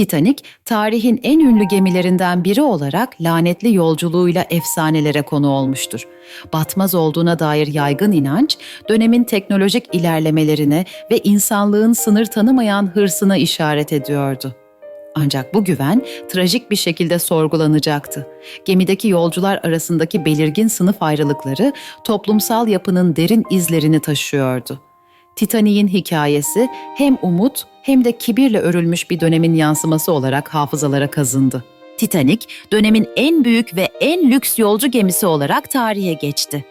Titanic, tarihin en ünlü gemilerinden biri olarak lanetli yolculuğuyla efsanelere konu olmuştur. Batmaz olduğuna dair yaygın inanç, dönemin teknolojik ilerlemelerine ve insanlığın sınır tanımayan hırsına işaret ediyordu. Ancak bu güven trajik bir şekilde sorgulanacaktı. Gemideki yolcular arasındaki belirgin sınıf ayrılıkları toplumsal yapının derin izlerini taşıyordu. Titanic'in hikayesi hem umut hem de kibirle örülmüş bir dönemin yansıması olarak hafızalara kazındı. Titanic, dönemin en büyük ve en lüks yolcu gemisi olarak tarihe geçti.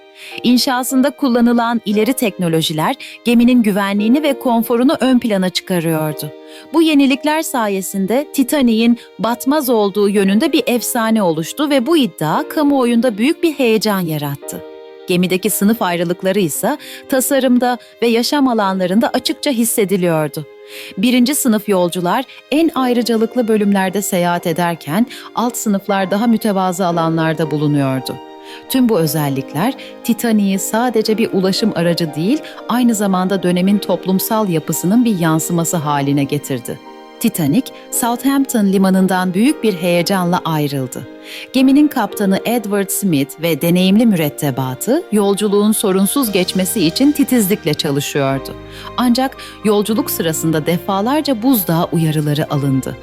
İnşasında kullanılan ileri teknolojiler geminin güvenliğini ve konforunu ön plana çıkarıyordu. Bu yenilikler sayesinde Titanic'in batmaz olduğu yönünde bir efsane oluştu ve bu iddia kamuoyunda büyük bir heyecan yarattı. Gemideki sınıf ayrılıkları ise tasarımda ve yaşam alanlarında açıkça hissediliyordu. Birinci sınıf yolcular en ayrıcalıklı bölümlerde seyahat ederken alt sınıflar daha mütevazı alanlarda bulunuyordu. Tüm bu özellikler Titanic'i sadece bir ulaşım aracı değil, aynı zamanda dönemin toplumsal yapısının bir yansıması haline getirdi. Titanic, Southampton limanından büyük bir heyecanla ayrıldı. Geminin kaptanı Edward Smith ve deneyimli mürettebatı yolculuğun sorunsuz geçmesi için titizlikle çalışıyordu. Ancak yolculuk sırasında defalarca buzdağı uyarıları alındı.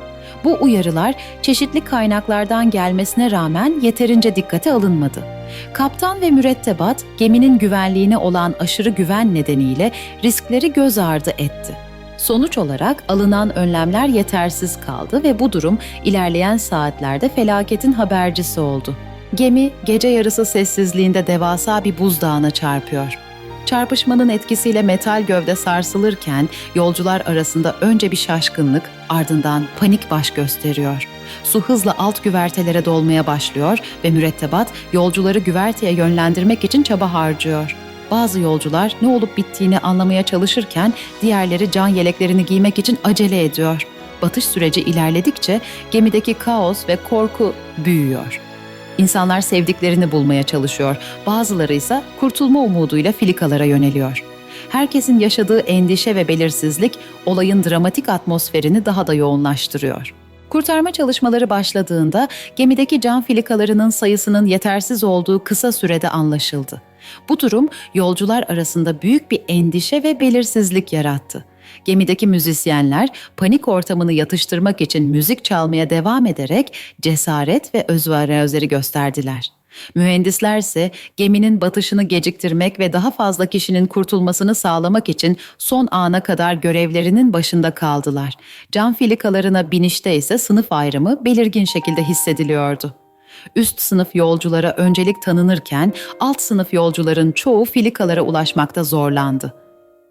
Bu uyarılar çeşitli kaynaklardan gelmesine rağmen yeterince dikkate alınmadı. Kaptan ve mürettebat geminin güvenliğine olan aşırı güven nedeniyle riskleri göz ardı etti. Sonuç olarak alınan önlemler yetersiz kaldı ve bu durum ilerleyen saatlerde felaketin habercisi oldu. Gemi gece yarısı sessizliğinde devasa bir buzdağına çarpıyor. Çarpışmanın etkisiyle metal gövde sarsılırken yolcular arasında önce bir şaşkınlık, ardından panik baş gösteriyor. Su hızla alt güvertelere dolmaya başlıyor ve mürettebat yolcuları güverteye yönlendirmek için çaba harcıyor. Bazı yolcular ne olup bittiğini anlamaya çalışırken diğerleri can yeleklerini giymek için acele ediyor. Batış süreci ilerledikçe gemideki kaos ve korku büyüyor. İnsanlar sevdiklerini bulmaya çalışıyor. Bazıları ise kurtulma umuduyla filikalara yöneliyor. Herkesin yaşadığı endişe ve belirsizlik olayın dramatik atmosferini daha da yoğunlaştırıyor. Kurtarma çalışmaları başladığında gemideki can filikalarının sayısının yetersiz olduğu kısa sürede anlaşıldı. Bu durum yolcular arasında büyük bir endişe ve belirsizlik yarattı. Gemideki müzisyenler panik ortamını yatıştırmak için müzik çalmaya devam ederek cesaret ve özveri gösterdiler. Mühendisler ise geminin batışını geciktirmek ve daha fazla kişinin kurtulmasını sağlamak için son ana kadar görevlerinin başında kaldılar. Can filikalarına binişte ise sınıf ayrımı belirgin şekilde hissediliyordu. Üst sınıf yolculara öncelik tanınırken alt sınıf yolcuların çoğu filikalara ulaşmakta zorlandı.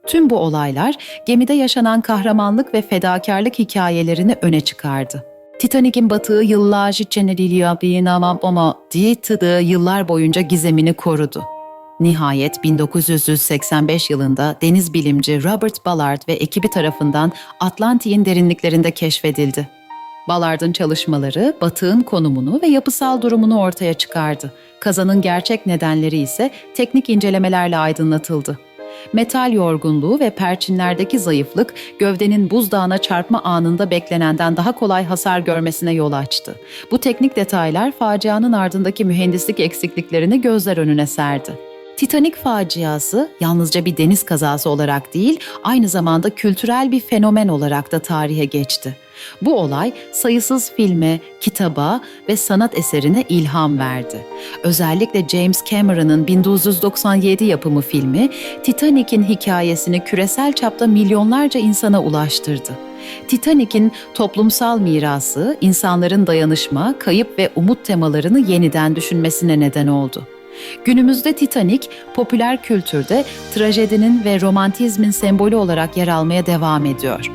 Tüm bu olaylar gemide yaşanan kahramanlık ve fedakarlık hikayelerini öne çıkardı. Titanic'in batığı yıllarca ama diye tıdığı yıllar boyunca gizemini korudu. Nihayet 1985 yılında deniz bilimci Robert Ballard ve ekibi tarafından Atlantik'in derinliklerinde keşfedildi. Ballard'ın çalışmaları batığın konumunu ve yapısal durumunu ortaya çıkardı. Kazanın gerçek nedenleri ise teknik incelemelerle aydınlatıldı. Metal yorgunluğu ve perçinlerdeki zayıflık gövdenin buzdağına çarpma anında beklenenden daha kolay hasar görmesine yol açtı. Bu teknik detaylar facianın ardındaki mühendislik eksikliklerini gözler önüne serdi. Titanic faciası yalnızca bir deniz kazası olarak değil, aynı zamanda kültürel bir fenomen olarak da tarihe geçti. Bu olay sayısız filme, kitaba ve sanat eserine ilham verdi. Özellikle James Cameron'ın 1997 yapımı filmi Titanic'in hikayesini küresel çapta milyonlarca insana ulaştırdı. Titanic'in toplumsal mirası, insanların dayanışma, kayıp ve umut temalarını yeniden düşünmesine neden oldu. Günümüzde Titanic, popüler kültürde trajedinin ve romantizmin sembolü olarak yer almaya devam ediyor.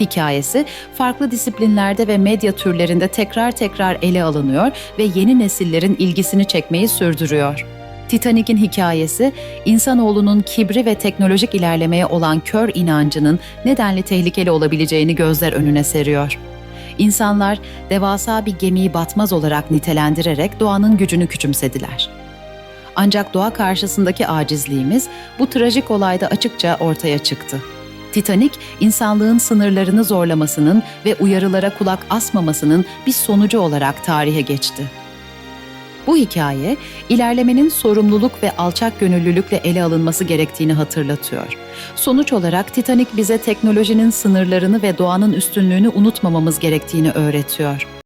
Hikayesi farklı disiplinlerde ve medya türlerinde tekrar tekrar ele alınıyor ve yeni nesillerin ilgisini çekmeyi sürdürüyor. Titanic'in hikayesi, insanoğlunun kibri ve teknolojik ilerlemeye olan kör inancının nedenli tehlikeli olabileceğini gözler önüne seriyor. İnsanlar devasa bir gemiyi batmaz olarak nitelendirerek doğanın gücünü küçümsediler. Ancak doğa karşısındaki acizliğimiz bu trajik olayda açıkça ortaya çıktı. Titanic, insanlığın sınırlarını zorlamasının ve uyarılara kulak asmamasının bir sonucu olarak tarihe geçti. Bu hikaye, ilerlemenin sorumluluk ve alçak gönüllülükle ele alınması gerektiğini hatırlatıyor. Sonuç olarak Titanic bize teknolojinin sınırlarını ve doğanın üstünlüğünü unutmamamız gerektiğini öğretiyor.